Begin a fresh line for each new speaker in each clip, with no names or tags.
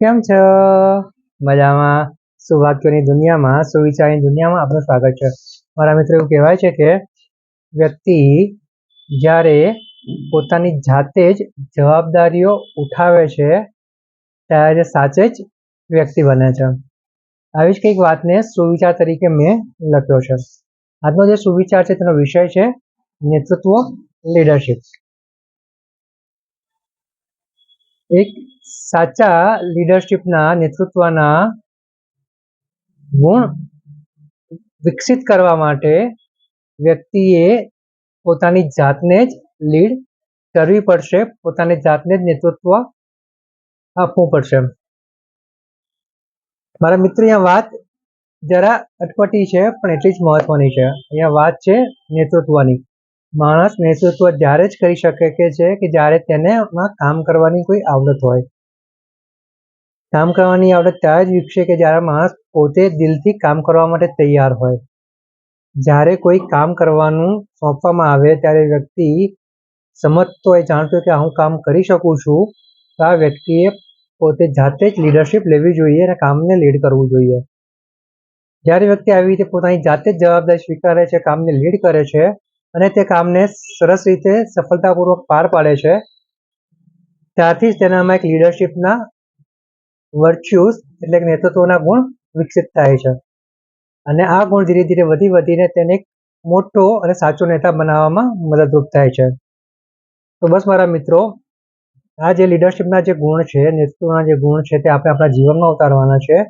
કેમ છો? મજામાં. સુવાક્યોની દુનિયામાં, સુવિચારની દુનિયામાં આપનું સ્વાગત છે. મારા મિત્રો, એવું કહેવાય છે કે વ્યક્તિ જ્યારે પોતાની જાતે જ જવાબદારીઓ ઉઠાવે છે, ત્યારે સાચે જ વ્યક્તિ બને છે. આવી જ કંઈક વાતને સુવિચાર તરીકે મેં લખ્યો છે. આજનો જે સુવિચાર છે, તેનો વિષય છે નેતૃત્વ લીડરશિપ એક સાચા લીડરશિપના નેતૃત્વના ગુણ વિકસિત કરવા માટે વ્યક્તિએ પોતાની જાતને જ લીડ કરવી પડશે, પોતાની જાતને જ નેતૃત્વ આપવું પડશે. મારા મિત્ર, અહીંયા વાત જરા અટપટી છે, પણ એટલી જ મહત્વની છે. અહીંયા વાત છે નેતૃત્વની. માણસ નેતૃત્વ જ્યારે જ કરી શકે કે છે કે જ્યારે તેને કામ કરવાની કોઈ આવડત હોય. કામ કરવાની આવડત ત્યારે જ વિકસે કે જ્યારે માણસ પોતે દિલથી કામ કરવા માટે તૈયાર હોય. જ્યારે કોઈ કામ કરવાનું સોંપવામાં આવે ત્યારે વ્યક્તિ સમજતો હોય, જાણતો કે હું કામ કરી શકું છું, તો આ વ્યક્તિએ પોતે જાતે જ લીડરશિપ લેવી જોઈએ અને કામને લીડ કરવું જોઈએ. જ્યારે વ્યક્તિ આવી રીતે પોતાની જાતે જ જવાબદારી સ્વીકારે છે, કામને લીડ કરે છે અને તે કામને સરસ રીતે સફળતાપૂર્વક પાર પાડે છે, ત્યારથી જ તેનામાં એક લીડરશિપના વર્ચ્યુઝ એટલે નેતૃત્વના ગુણ વિકસિત થાય છે. અને આ ગુણ ધીરે ધીરે વધી વધીને તેને એક મોટો અને સાચો નેતા બનાવવામાં મદદરૂપ થાય છે. તો બસ મારા મિત્રો, આ જે લીડરશિપના જે ગુણ છે, નેતૃત્વના જે ગુણ છે તે આપણે આપણા જીવનમાં ઉતારવાના છે.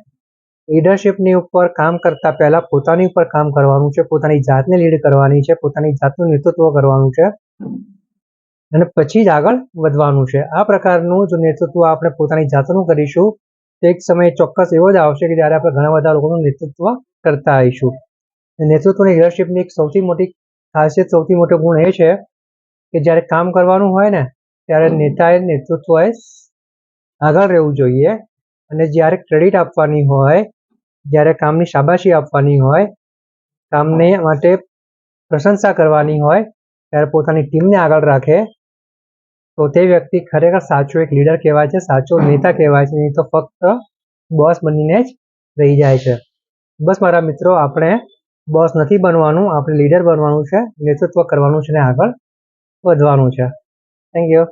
લીડરશિપની ઉપર કામ કરતા પહેલા પોતાની ઉપર કામ કરવાનું છે, પોતાની જાતને લીડ કરવાની છે, પોતાની જાતનું નેતૃત્વ કરવાનું છે. અને પછી જ આગળ વધવાનું છે. આ પ્રકારનું જો નેતૃત્વ આપણે પોતાની જાતનું કરીશું એક સમય ચોક્કસ એવો જ આવશે કે જ્યારે આપણે ઘણા બધા લોકોનું નેતૃત્વ કરતા આવીશું. નેતૃત્વની લીડરશીપની એક સૌથી મોટી ખાસિયત, સૌથી મોટો ગુણ એ છે કે જ્યારે કામ કરવાનું હોય ને, ત્યારે નેતાએ નેતૃત્વએ આગળ રહેવું જોઈએ. અને જ્યારે ક્રેડિટ આપવાની હોય, જ્યારે કામની શાબાશી આપવાની હોય, કામને માટે પ્રશંસા કરવાની હોય, ત્યારે પોતાની ટીમને આગળ રાખે. તો તે વ્યક્તિ ખરેખર સાચો એક લીડર કહેવાય છે, સાચો નેતા કહેવાય છે, નહીં તો ફક્ત બોસ બનીને જ રહી જાય છે. બસ મારા મિત્રો, આપણે બોસ નથી બનવાનું, આપણે લીડર બનવાનું છે, નેતૃત્વ કરવાનું છે ને આગળ વધવાનું છે. Thank you